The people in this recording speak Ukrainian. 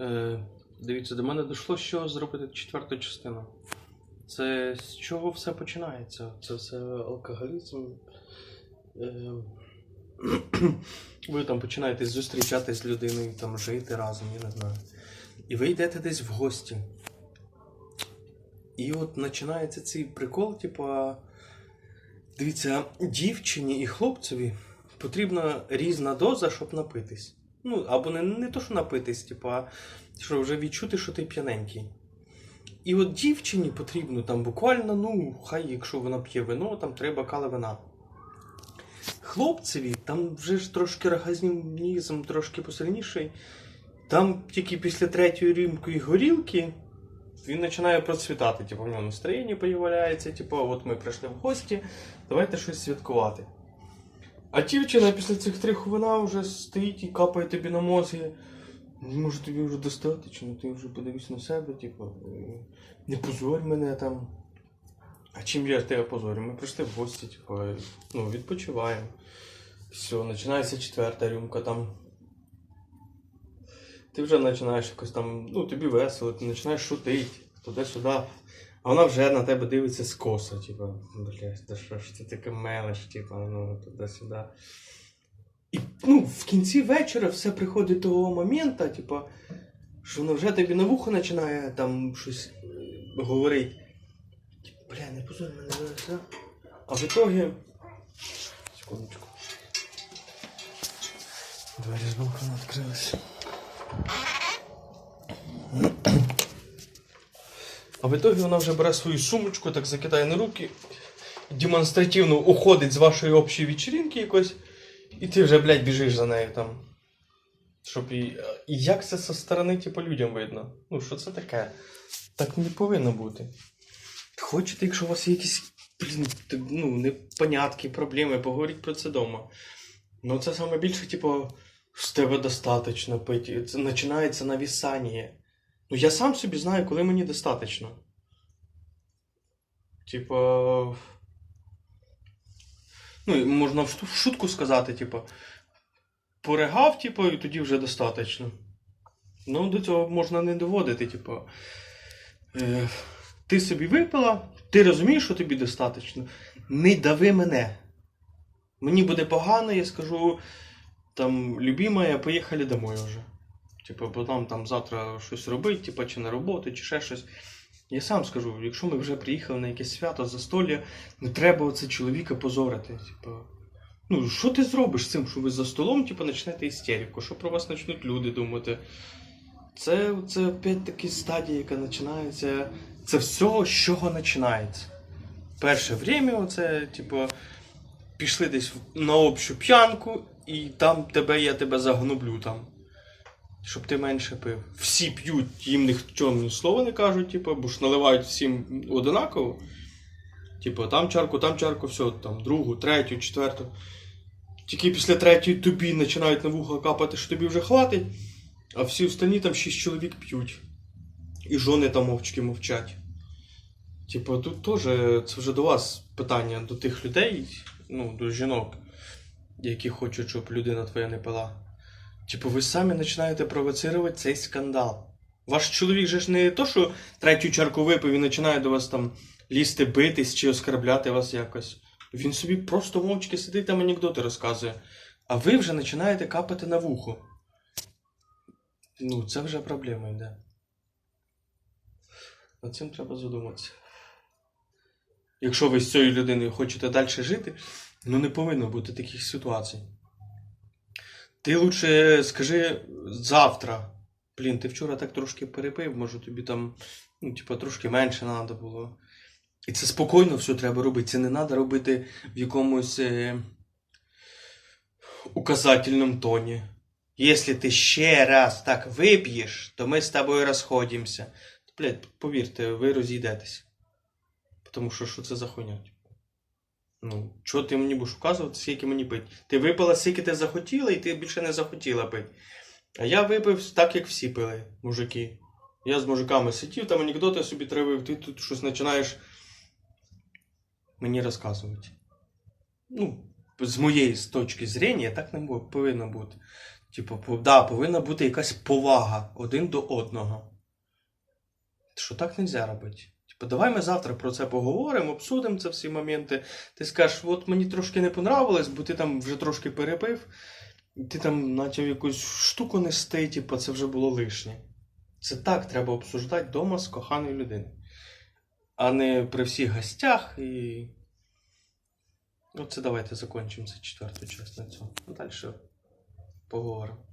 Е, дивіться, до мене дійшло, що зробити четверту частину. Це з чого все починається? Це все алкоголізм. Е, ви там починаєте зустрічатись з людиною, там жити разом, я не знаю. І ви йдете десь в гості. І от починається цей прикол, типа. Дивіться, дівчині і хлопцеві потрібна різна доза, щоб напитись. Ну, або не, не то, що напитись, типу, а що вже відчути, що ти п'яненький. І от дівчині потрібно там буквально, ну, хай, якщо вона п'є вино, там три бокали вина. Хлопцеві, там вже ж трошки оргазмізм трошки посильніший. Там тільки після третьої рюмки горілки він починає процвітати. Типу, в нього настроєння появляється, типу, от ми прийшли в гості, давайте щось святкувати. А дівчина після цих трьох вина вже стоїть і капає тобі на мозги. Може тобі вже достатньо, ти вже подивись на себе, типу, е, не позорь мене там. А чим я тебе позорю? Ми прийшли в гості, типу, е, ну, відпочиваємо. Все, починається четверта рюмка там. Ти вже починаєш якось там, ну тобі весело, ти починаєш шутити, туди-сюди. А вона вже на тебе дивиться скоса, типу, блядь, да що ж ти таке мелеш, типу, ну, туди-сюди. І ну, в кінці вечора все приходить до того моменту, типу, що вона вже тобі на вухо починає там щось е, говорити. Типу, бля, не позор мене а? А в итоге. Секундочку. Двері з балкона відкрилися. А в итоге вона вже бере свою сумочку, так закидає на руки, демонстративно уходить з вашої общої вечіринки якось, і ти вже, блядь, біжиш за нею там. Щоб і. І як це со сторони, типу, людям видно? Ну, що це таке? Так не повинно бути. Хочете, якщо у вас є якісь ну, непонятки, проблеми, поговоріть про це вдома. Ну, це саме більше, типу, з тебе достатньо пити. Це починається навісання. Ну, я сам собі знаю, коли мені достатньо. Типа. Ну, можна в шутку сказати, типу, поригав, типу, і тоді вже достатньо. Ну, до цього можна не доводити, типу. Е, ти собі випила, ти розумієш, що тобі достатньо. Не дави мене. Мені буде погано, я скажу, там, любимая, поїхали домой вже. Типу, бо там завтра щось робити, типу, чи на роботу, чи ще щось. Я сам скажу, якщо ми вже приїхали на якесь свято, застолля, не треба оце чоловіка позорити. Типу, ну, що ти зробиш з цим, що ви за столом, типу, почнете істерику, що про вас почнуть люди думати. Це, це опять таки стадія, яка починається. Це все, з чого починається. Перше время, оце, типу, пішли десь на общу п'янку, і там тебе, я тебе загноблю там. Щоб ти менше пив. Всі п'ють, їм ніхто ні слова не кажуть, типу, бо ж наливають всім одинаково. Типу, там чарку, там чарку, все, там, другу, третю, четверту. Тільки після третьої тобі починають на вухо капати, що тобі вже хватить, а всі останні там шість чоловік п'ють. І жони там мовчки мовчать. Типу, тут теж це вже до вас питання, до тих людей, ну, до жінок, які хочуть, щоб людина твоя не пила. Типу, ви самі починаєте провоцирувати цей скандал. Ваш чоловік же ж не то, що третю чарку випив і починає до вас там лізти битись чи оскарбляти вас якось. Він собі просто мовчки сидить там анекдоти розказує. А ви вже починаєте капати на вухо. Ну, це вже проблема йде. Над цим треба задуматися. Якщо ви з цією людиною хочете далі жити, ну не повинно бути таких ситуацій. Ти лучше скажи завтра. Блін, ти вчора так трошки перепив, може тобі там, ну, типа, трошки менше треба було. І це спокійно все треба робити. Це не треба робити в якомусь е, указательному тоні. Якщо ти ще раз так вип'єш, то ми з тобою розходимося. То, блядь, повірте, ви розійдетесь. Тому що що це за хуйня? Ну, чого ти мені будеш указувати, скільки мені пити? Ти випила, скільки ти захотіла, і ти більше не захотіла пити. А я випив так, як всі пили, мужики. Я з мужиками сидів, там анекдоти собі травив, ти тут щось починаєш мені розказувати. Ну, з моєї точки зрення, так не повинно бути. Типу, да, повинна бути якась повага один до одного. Що так не можна робити? Типу, давай ми завтра про це поговоримо, обсудимо це всі моменти. Ти скажеш, от мені трошки не понравилось, бо ти там вже трошки перепив, ти там почав якусь штуку нести, типу, це вже було лишнє. Це так треба обсуждати вдома з коханою людиною. А не при всіх гостях і. Оце давайте закінчимо це четверту частину цього. Далі поговоримо.